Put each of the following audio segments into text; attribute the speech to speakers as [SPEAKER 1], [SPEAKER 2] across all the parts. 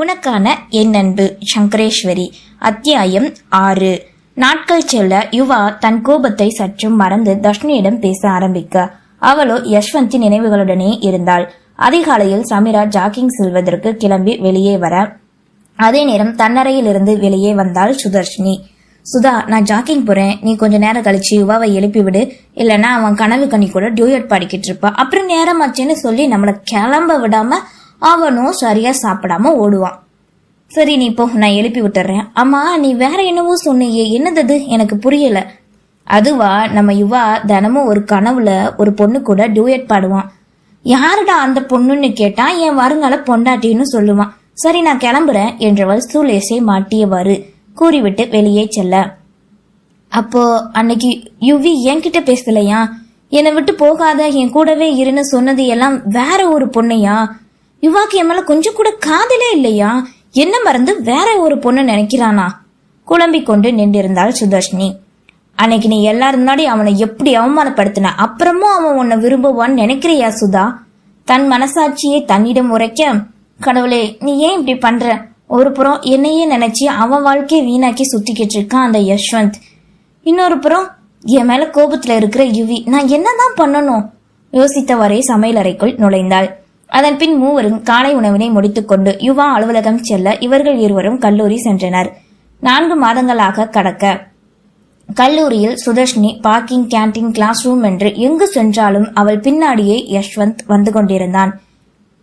[SPEAKER 1] உனக்கான என் அன்பு சங்கரேஸ்வரி. அத்தியாயம் ஆறு. நாட்கள் செல்ல யுவா தன் கோபத்தை சற்றும் மறந்து தர்ஷினியிடம் பேச ஆரம்பிக்க. அவளோ யஷ்வந்தி நினைவுகளுடனே இருந்தாள். அதிகாலையில் சமீரா ஜாக்கிங் செல்வதற்கு கிளம்பி வெளியே வர அதே நேரம் தன்னறையிலிருந்து வெளியே வந்தாள் சுதர்ஷினி. சுதா நான் ஜாக்கிங் போறேன். நீ கொஞ்ச நேரம் கழிச்சு யுவாவை எழுப்பி விடு. இல்லைன்னா அவன் கனவு கனி கூட டியூயட் பாடிக்கிட்டு இருப்பா. அப்புறம் நேரமாச்சேன்னு சொல்லி நம்மளை கிளம்ப விடாம அவனும் சரியா சாப்பிடாம ஓடுவான். சரி நீ இப்போ நான் எழுப்பி விட்டுறேன். அம்மா நீ வேற என்னவோ சொன்னியே என்னது எனக்கு புரியல. அதுவா நம்ம யுவா தினமும் ஒரு கனவுல ஒரு பொண்ணு கூட டியூயட் பாடுவான். யாருடா அந்த பொண்ணுன்னு கேட்டா என் வருங்கால பொண்டாட்டின்னு சொல்லுவான். சரி நான் கிளம்புறேன் என்றவள் சூலேசை மாட்டியவாறு கூறிவிட்டு வெளியே செல்ல. அப்போ அன்னைக்கு யுவி என்கிட்ட பேசலையா? என்னை விட்டு போகாத என் கூடவே இருன்னு சொன்னது எல்லாம் வேற ஒரு பொண்ணையா? யுவாக்கு என் மேல கொஞ்சம் கூட காதலே இல்லையா? என்ன மறந்து வேற ஒரு பொண்ணு நினைக்கிறானா? குழம்பிக் கொண்டு நின்றிருந்தாள் சுதர்ஷினி. அன்னைக்கு நீ எல்லாரும் முன்னாடி அவனை எப்படி அவமானப்படுத்தின? அப்புறமும் அவன் உன்னை விரும்புவான்னு நினைக்கிறியா சுதா? தன் மனசாட்சியை தன்னிடம் உரைக்க கடவுளே நீ ஏன் இப்படி பண்ற? ஒரு புறம் என்னையே நினைச்சு அவன் வாழ்க்கையை வீணாக்கி சுத்திக்கிட்டு இருக்கான் அந்த யஷ்வந்த். இன்னொரு புறம் என் மேல கோபத்துல இருக்கிற யுவி நான் என்னதான் பண்ணணும்? யோசித்தவரை சமையலறைக்குள் நுழைந்தாள். அதன் பின் மூவரும் காலை உணவினை முடித்துக்கொண்டு யுவா அலுவலகம் செல்ல இவர்கள் இருவரும் கல்லூரி சென்றனர். நான்கு மாதங்களாக கடக்க. கல்லூரியில் Sudharshini parking canteen class room என்று எங்கு சென்றாலும் அவள் பின்னாடியே யஷ்வந்த் வந்து கொண்டிருந்தான்.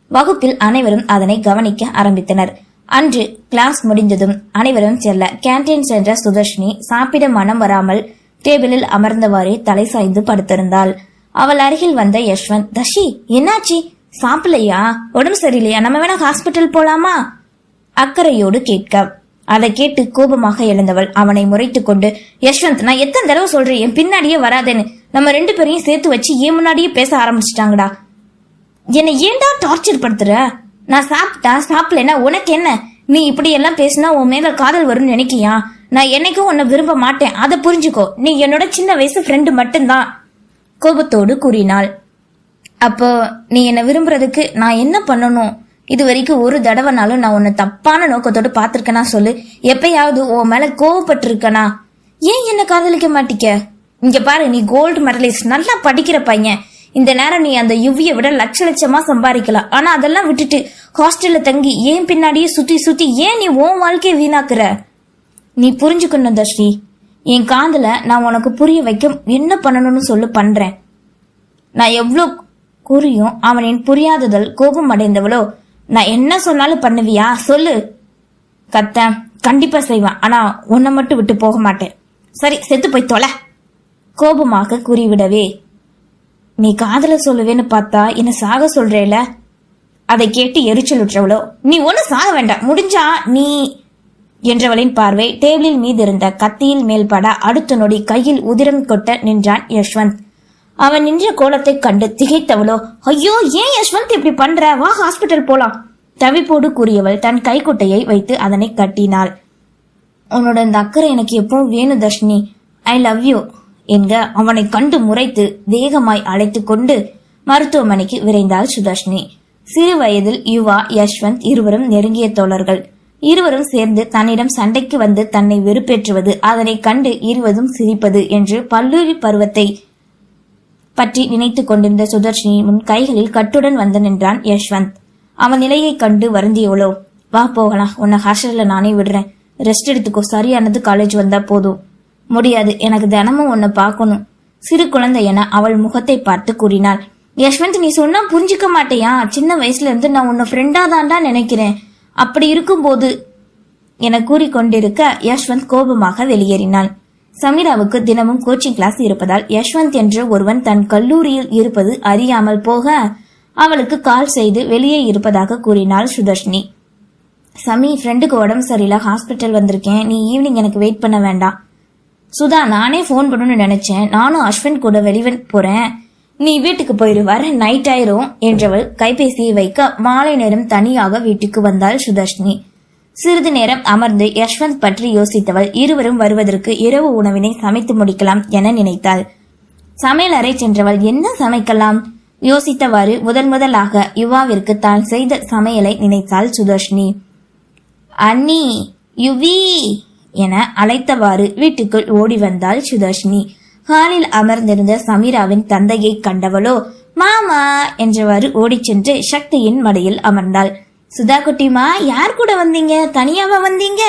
[SPEAKER 1] வகுப்பில் அனைவரும் அதனை கவனிக்க ஆரம்பித்தனர். அன்று கிளாஸ் முடிந்ததும் அனைவரும் செல்ல கேண்டீன் சென்ற சுதர்ஷினி சாப்பிட மனம் வராமல் டேபிளில் அமர்ந்தவாறே தலை சாய்ந்து படுத்திருந்தாள். அவள் அருகில் வந்த யஷ்வந்த் தஷி என்னாச்சி? சாப்பிடலையா? உடம்பு சரியில்லையா? நம்ம வேணா ஹாஸ்பிட்டல் போலாமா? அக்கறையோடு கேட்க. அதை கேட்டு கோபமாக எழுந்தவள் அவனை முறைத்து கொண்டு யஷ்வந்த் நான் எத்தனை தடவை சொல்றேன்? என் பின்னாடியே வராதேன்னு. நம்ம ரெண்டு பேரையும் சேர்த்து வச்சு ஏன் முன்னாடியே பேச ஆரம்பிச்சிட்டாங்கடா. என்னை ஏன்டா டார்ச்சர் படுத்துற? நான் சாப்பிட்டா சாப்பிடலன்னா உனக்கு என்ன? நீ இப்படி எல்லாம் பேசினா உன் மேல காதல் வரும்னு நினைக்கியா நான் என்னைக்கும் உன்னை விரும்ப மாட்டேன். அதை புரிஞ்சுக்கோ. நீ என்னோட சின்ன வயசு ஃப்ரெண்டு மட்டும்தான். கோபத்தோடு கூறினாள். அப்போ நீ என்ன விரும்புறதுக்கு நான் என்ன பண்ணணும்? இது வரைக்கும் ஒரு தடவைனாலும் நான் உன்னை தப்பான நோக்கத்தோடு பார்த்துருக்கேனா சொல்லு. எப்பயாவது உன் மேல கோவப்பட்டிருக்கனா? ஏன் என்ன காதலிக்க மாட்டிக்க? இங்க பாரு நீ கோல்டு மெடலிஸ்ட் நல்லா படிக்கிற பையன். இந்த நேரம் நீ அந்த யுவியை விட லட்ச லட்சமா சம்பாதிக்கலாம். ஆனா அதெல்லாம் விட்டுட்டு ஹாஸ்டல்ல தங்கி ஏன் பின்னாடியே சுத்தி சுத்தி ஏன் நீ உன் வாழ்க்கையை வீணாக்குற? நீ புரிஞ்சுக்கணும் தர்ஷி என் காதல நான் உனக்கு புரிய வைக்க என்ன பண்ணணும்னு சொல்லு பண்றேன். நான் எவ்வளோ குறியும் அவனின் புரியாததல் கோபம் அடைந்தவளோ நான் என்ன சொன்னாலும் பண்ணுவியா? சொல்லு. கத்த கண்டிப்பா செய்வான். ஆனா உன்னை மட்டும் விட்டு போக மாட்டேன். சரி செத்து போய் தொலை. கோபமாக கூறிவிடவே நீ காதல சொல்லுவேன்னு பார்த்தா என்ன சாக சொல்றேல? அதை கேட்டு எரிச்சல் உற்றவளோ நீ ஒண்ணு சாக வேண்டாம். முடிஞ்சா நீ என்றவளின் பார்வை டேபிளில் மீது இருந்த கத்தியில் மேல்பட அடுத்த நொடி கையில் உதிரம் கொட்ட நின்றான் யஷ்வந்த். அவன் நின்ற கோலத்தைக் கண்டு திகைத்தவளோ ஐயோ ஏன் யஷ்வந்த் இப்படி பண்ற? வா ஹாஸ்பிட்டல் போலாம். தவிப்போடு கூறியவள் தன் கைக்குட்டையை வைத்து அதனை கட்டினாள். உன்னோட இந்த அக்கறை எனக்கு எப்பவும் வேணும் தர்ஷினி? ஐ லவ் யூ என்க அவனை கண்டு முறைத்து வேகமாய் அழைத்து கொண்டு மருத்துவமனைக்கு விரைந்தாள் சுதர்ஷினி. சிறு வயதில் யுவா யஷ்வந்த் இருவரும் நெருங்கிய தோழர்கள். இருவரும் சேர்ந்து தன்னிடம் சண்டைக்கு வந்து தன்னை வெறுப்பேற்றுவது அதனை கண்டு இருவதும் சிரிப்பது என்று பல்லூரி பருவத்தை பற்றி நினைத்துக் கொண்டிருந்த சுதர்ஷினி முன் கைகளில் கட்டுடன் வந்து நின்றான் யஷ்வந்த். அவன் நிலையை கண்டு வருந்தியவளோ வா போகலாம். உன்னை ஹாஸ்டல்ல நானே விடுறேன். ரெஸ்ட் எடுத்துக்கோ. சரியானது காலேஜ் வந்தா போதும். முடியாது. எனக்கு தினமும் உன்னை பார்க்கணும். சிறு குழந்தை என அவள் முகத்தை பார்த்து கூறினாள். யஷ்வந்த் நீ சொன்னா புரிஞ்சுக்க மாட்டேயா? சின்ன வயசுல இருந்து நான் உன்னை ஃப்ரெண்டா தான்டா நினைக்கிறேன். அப்படி இருக்கும்போது என கூறிக்கொண்டிருக்க யஷ்வந்த் கோபமாக வெளியேறினாள். சமீராவுக்கு தினமும் கோச்சிங் கிளாஸ் இருப்பதால் யஷ்வந்த் என்ற ஒருவன் தன் கல்லூரியில் இருப்பது அறியாமல் போக அவளுக்கு கால் செய்து வெளியே இருப்பதாக கூறினாள் சுதர்ஷினி. சமி ஃப்ரெண்டுக்கு உடம்பு சரியில்லை ஹாஸ்பிட்டல் வந்திருக்கேன். நீ ஈவினிங் எனக்கு வெயிட் பண்ண வேண்டாம். சுதா நானே ஃபோன் பண்ணணும்னு நினைச்சேன். நானும் அஸ்வின் கூட வெளிவன் போறேன். நீ வீட்டுக்கு போயிரு வர நைட் ஆயிரும் என்றவள் கைபேசியை வைக்க மாலை நேரம் தனியாக வீட்டுக்கு வந்தாள் சுதர்ஷினி. சிறிது நேரம் அமர்ந்து யஷ்வந்த் பற்றி யோசித்தவள் இருவரும் வருவதற்கு இரவு உணவினை சமைத்து முடிக்கலாம் என நினைத்தாள். சமையல் அறை சென்றவள் என்ன சமைக்கலாம்? யோசித்தவாறு முதன் முதலாக யுவாவிற்கு தான் செய்த சமையலை நினைத்தாள் சுதர்ஷினி. அண்ணி யுவி என அழைத்தவாறு வீட்டுக்குள் ஓடி வந்தாள் சுதர்ஷினி. ஹாலில் அமர்ந்திருந்த சமீராவின் தந்தையை கண்டவளோ மாமா என்றவாறு ஓடிச் சென்று சக்தியின் மடியில் அமர்ந்தாள். சுதா குட்டிமா யார் கூட வந்தீங்க? தனியாவா வந்தீங்க?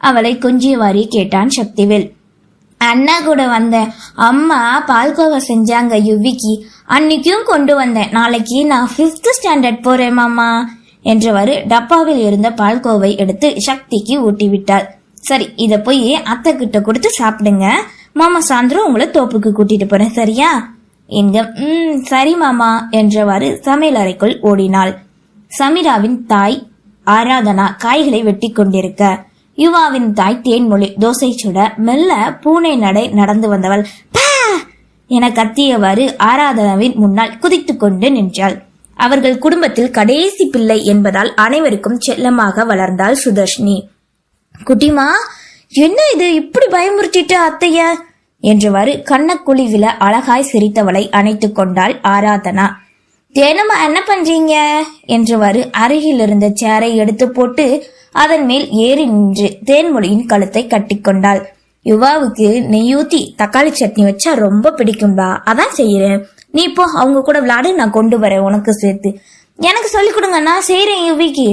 [SPEAKER 1] அவளை கொஞ்சியவாரி கேட்டான் சக்திவேல். அண்ணா கூட வந்தேன் அம்மா பால்கோவா செஞ்சாங்க யுவிக்கு. அன்னைக்கும் கொண்டு வந்தேன். நாளைக்கு நான் ஃபிஃப்த் ஸ்டாண்டர்ட் போறேன் மாமா என்றவாறு டப்பாவில் இருந்த பால்கோவை எடுத்து சக்திக்கு ஊட்டி விட்டாள் சரி இத போய் அத்தை கிட்ட கொடுத்து சாப்பிடுங்க. மாமா சாயந்தரம் உங்களை தோப்புக்கு கூட்டிட்டு போறேன் சரியா? எங்க ம் சரி மாமா என்றவாறு சமையல் அறைக்குள் ஓடினாள். சமீராவின் தாய் ஆராதனா காய்களை வெட்டி கொண்டிருக்க. யுவாவின் தாய் தேன்மொழி தோசை சுட மெல்ல பூனை நடை நடந்து வந்தவள். என கத்தியவாறு ஆராதனாவின் முன்னால் குதித்துக் கொண்டு நின்றாள். அவர்கள் குடும்பத்தில் கடைசி பிள்ளை என்பதால் அனைவருக்கும் செல்லமாக வளர்ந்தாள் சுதர்ஷினி. குட்டிமா என்ன இது? இப்படி பயமுறுத்திட்ட அத்தைய? என்றவாறு கண்ணக்குழிவில அழகாய் சிரித்தவளை அணைத்துக் கொண்டாள் ஆராதனா. தினமும் என்ன பண்றீங்க? என்றவாறு அருகில் இருந்த சேரை எடுத்து போட்டு அதன் மேல் ஏறி நின்று தேன்மொழியின் கழுத்தை கட்டிக்கொண்டாள் யுவாவுக்கு நெய்யூத்தி தக்காளி சட்னி வச்சா ரொம்ப பிடிக்கும்பா அதான் செய்யறேன் நீ இப்போ அவங்க கூட விளையாடு நான் கொண்டு வரேன் உனக்கு சேர்த்து. எனக்கு சொல்லிக் கொடுங்க நான் செய்யறேன் யுவிக்கு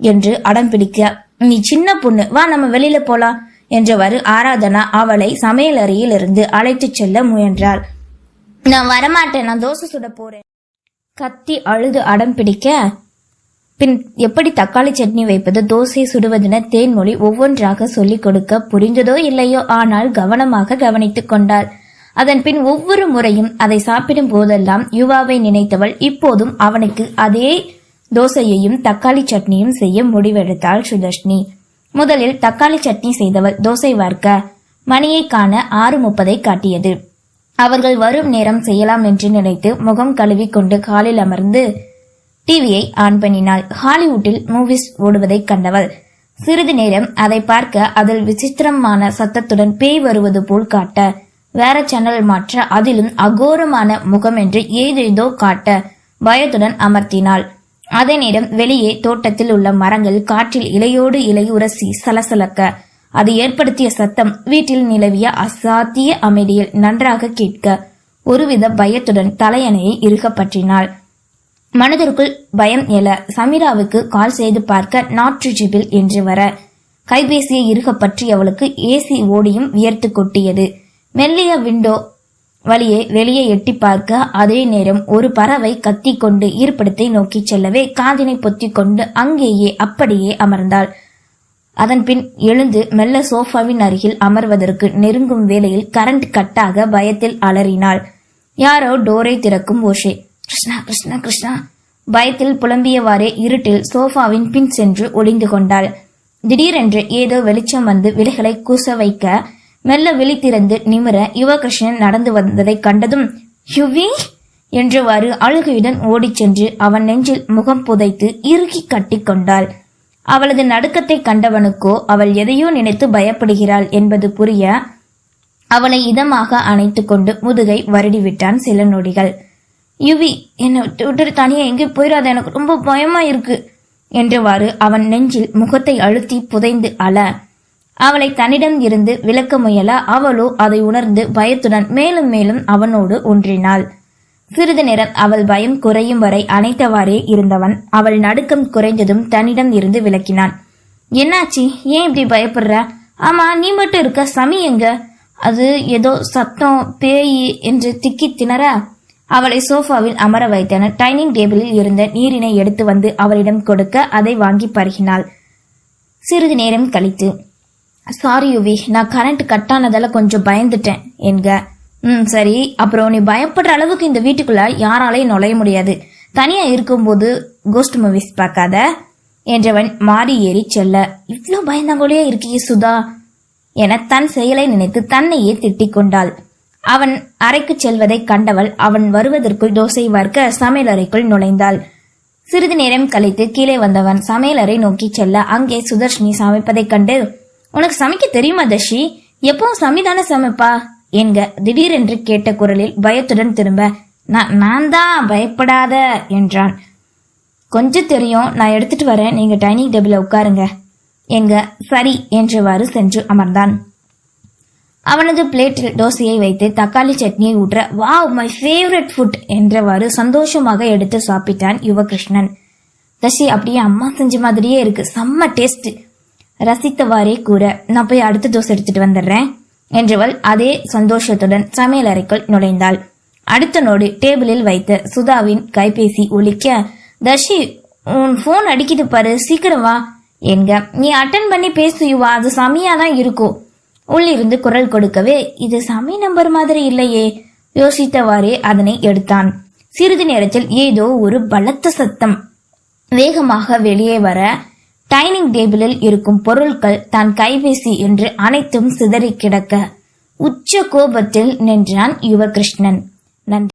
[SPEAKER 1] என்று அடம் பிடிக்க நீ சின்ன பொண்ணு வா நம்ம வெளியில போலாம். என்றவாறு ஆராதனா அவளை சமையல் அறையில் இருந்து அழைத்துச் செல்ல முயன்றாள். நான் வரமாட்டேன் நான் தோசை சுட போறேன். கத்தி அழுது அடம் பிடிக்க பின் எப்படி தக்காளி சட்னி வைப்பது தோசை சுடுவதென தேன்மொழி ஒவ்வொன்றாக சொல்லிக் கொடுக்க புரிந்ததோ இல்லையோ ஆனால் கவனமாக கவனித்துக் கொண்டாள். அதன் பின் ஒவ்வொரு முறையும் அதை சாப்பிடும் போதெல்லாம் யுவாவை நினைத்தவள் இப்போதும் அவனுக்கு அதே தோசையையும் தக்காளி சட்னியும் செய்ய முடிவெடுத்தாள் சுதர்ஷினி. முதலில் தக்காளி சட்னி செய்தவள் தோசை வார்க்க மணியை காண ஆறு முப்பதை காட்டியது. அவர்கள் வரும் நேரம் செய்யலாம் என்று நினைத்து முகம் கழுவி கொண்டு காலில் அமர்ந்து டிவியை ஆன் பண்ணினாள். ஹாலிவுட்டில் மூவிஸ் ஓடுவதைக் கண்டவள். சிறிது நேரம் அதை பார்க்க அதில் விசித்திரமான சத்தத்துடன் பேய் வருவது போல் காட்ட வேற சேனல் மாற்ற அதிலும் அகோரமான முகம் என்று ஏதேதோ காட்ட பயத்துடன் அமர்த்தினாள். அதே நேரம் வெளியே தோட்டத்தில் உள்ள மரங்கள் காற்றில் இலையோடு இலையுரசி சலசலக்க அது ஏற்படுத்திய சத்தம் வீட்டில் நிலவிய அசாத்திய அமைதியில் நன்றாக கேட்க ஒருவித பயத்துடன் தலையணையை இறுகப் பற்றினாள். மனதிற்குள் பயம் எழ சமீராவுக்கு கால் செய்து பார்க்க நாட் ரிச்சபிள் என்று வர கைபேசியை இறுக அவளுக்கு ஏசி ஓடியும் வியர்த்து கொட்டியது. மெல்லிய விண்டோ வழியே வெளியே எட்டி பார்க்க அதே நேரம் ஒரு பறவை கத்திக்கொண்டு ஈர்ப்படத்தை நோக்கி செல்லவே காதினை பொத்திக் கொண்டு அங்கேயே அப்படியே அமர்ந்தாள். அதன்பின் எழுந்து மெல்ல சோஃபாவின் அருகில் அமர்வதற்கு நெருங்கும் வேளையில் கரண்ட் கட்டாக பயத்தில் அலறினாள். யாரோ டோரை திறக்கும் ஓஷே. கிருஷ்ணா கிருஷ்ணா கிருஷ்ணா. பயத்தில் புலம்பியவாறே இருட்டில் சோஃபாவின் பின் சென்று ஒளிந்து கொண்டாள். திடீரென்று ஏதோ வெளிச்சம் வந்து விலைகளை கூச வைக்க மெல்ல விழித்திறந்து நிமிர யுவகிருஷ்ணன் நடந்து வந்ததை கண்டதும் யுவி! என்றவாறு அழுகையுடன் ஓடிச் சென்று அவன் நெஞ்சில் முகம் புதைத்து இறுக்கி கட்டிக்கொண்டாள் அவளது நடுக்கத்தை கண்டவனுக்கோ அவள் எதையோ நினைத்து பயப்படுகிறாள் என்பது புரிய அவளை இதமாக அணைத்து கொண்டு முதுகை வருடிவிட்டான் சில நொடிகள். யுவி என்னை விட்டு விட்டுட்டு தனியா எங்கே போயிடாத எனக்கு ரொம்ப பயமா இருக்கு என்றவாறு அவன் நெஞ்சில் முகத்தை அழுத்தி புதைந்து அழ. அவளை தன்னிடம் இருந்து விலக்க முயல அவளோ அதை உணர்ந்து பயத்துடன் மேலும் மேலும் அவனோடு ஒன்றினாள். சிறிது நேரம் அவள் பயம் குறையும் வரை அணைத்தவாறே இருந்தவன். அவள் நடுக்கம் குறைந்ததும் தன்னிடம் இருந்து விலக்கினான். என்னாச்சி? ஏன் இப்படி பயப்படுற? ஆமா நீ மட்டும் இருக்க. சமி எங்க? அது ஏதோ சத்தம் பேய் என்று திக்கி திணற. அவளை சோஃபாவில் அமர வைத்தன டைனிங் டேபிளில் இருந்த நீரினை எடுத்து வந்து அவளிடம் கொடுக்க அதை வாங்கி பருகினாள். சிறிது நேரம் கழித்து சாரி யுவி நான் கரண்ட் கட் ஆனதால கொஞ்சம் பயந்துட்டேன் என்க. ம் சரி. அப்புறம் நீ பயப்படுற அளவுக்கு இந்த வீட்டுக்குள்ள யாராலையும் நுழைய முடியாது. தனியா இருக்கும்போது கோஸ்ட் மூவிஸ் பார்க்காத. என்றவன் மாடி ஏறி செல்ல. இவ்வளோ பயந்தாங்கோலியா இருக்கியே சுதா? என தன் செயலை நினைத்து தன்னையே திட்டிக் கொண்டாள். அவன் அறைக்கு செல்வதைக் கண்டவள் அவன் வருவதற்குள் தோசை வார்க்க சமையலறைக்குள் நுழைந்தாள். சிறிது நேரம் கழித்து கீழே வந்தவன் சமையலறை நோக்கி செல்ல அங்கே சுதர்ஷினி சமைப்பதைக் கண்டு உனக்கு சமைக்க தெரியுமா தஷி எப்பவும் சமைதான சமைப்பா? என்க திடீரென்று கேட்ட குரலில் பயத்துடன் திரும்ப நான் தான் பயப்படாத என்றான். கொஞ்சம் தெரியும் நான் எடுத்துட்டு வரேன் நீங்க டைனிங் டேபிள உட்காருங்க எங்க சரி என்றவாறு சென்று அமர்ந்தான். அவனது பிளேட்டில் தோசையை வைத்து தக்காளி சட்னியை ஊற்ற வாவ் மை ஃபேவரட் ஃபுட் என்றவாறு சந்தோஷமாக எடுத்து சாப்பிட்டான் யுவகிருஷ்ணன். தசி அப்படியே அம்மா செஞ்ச மாதிரியே இருக்கு செம்ம டேஸ்ட் ரசித்தவாறே கூற நான் போய் அடுத்த தோசை எடுத்துட்டு வந்துடுறேன். என்றவள் அதே சந்தோஷத்துடன் சமையல் அறைக்குள் நுழைந்தாள். அடுத்த நோடு டேபிளில் வைத்த சுதாவின் கைபேசி ஒழிக்க தர்ஷி உன் ஃபோன் அடிக்குது பாரு சீக்கிரம் வா என்க. நீ அட்டன் பண்ணி பேசு யுவா அது சமியா தான் இருக்கும். உள்ளிருந்து குரல் கொடுக்கவே இது சமி நம்பர் மாதிரி இல்லையே யோசித்தவாறே அதனை எடுத்தான். சிறிது நேரத்தில் ஏதோ ஒரு பலத்த சத்தம் வேகமாக வெளியே வர டைனிங் டேபிளில் இருக்கும் பொருட்கள் தான் கைபேசி என்று அனைத்தும் சிதறி கிடக்க உச்ச கோபத்தில் நின்றான் யுவகிருஷ்ணன். நன்றி.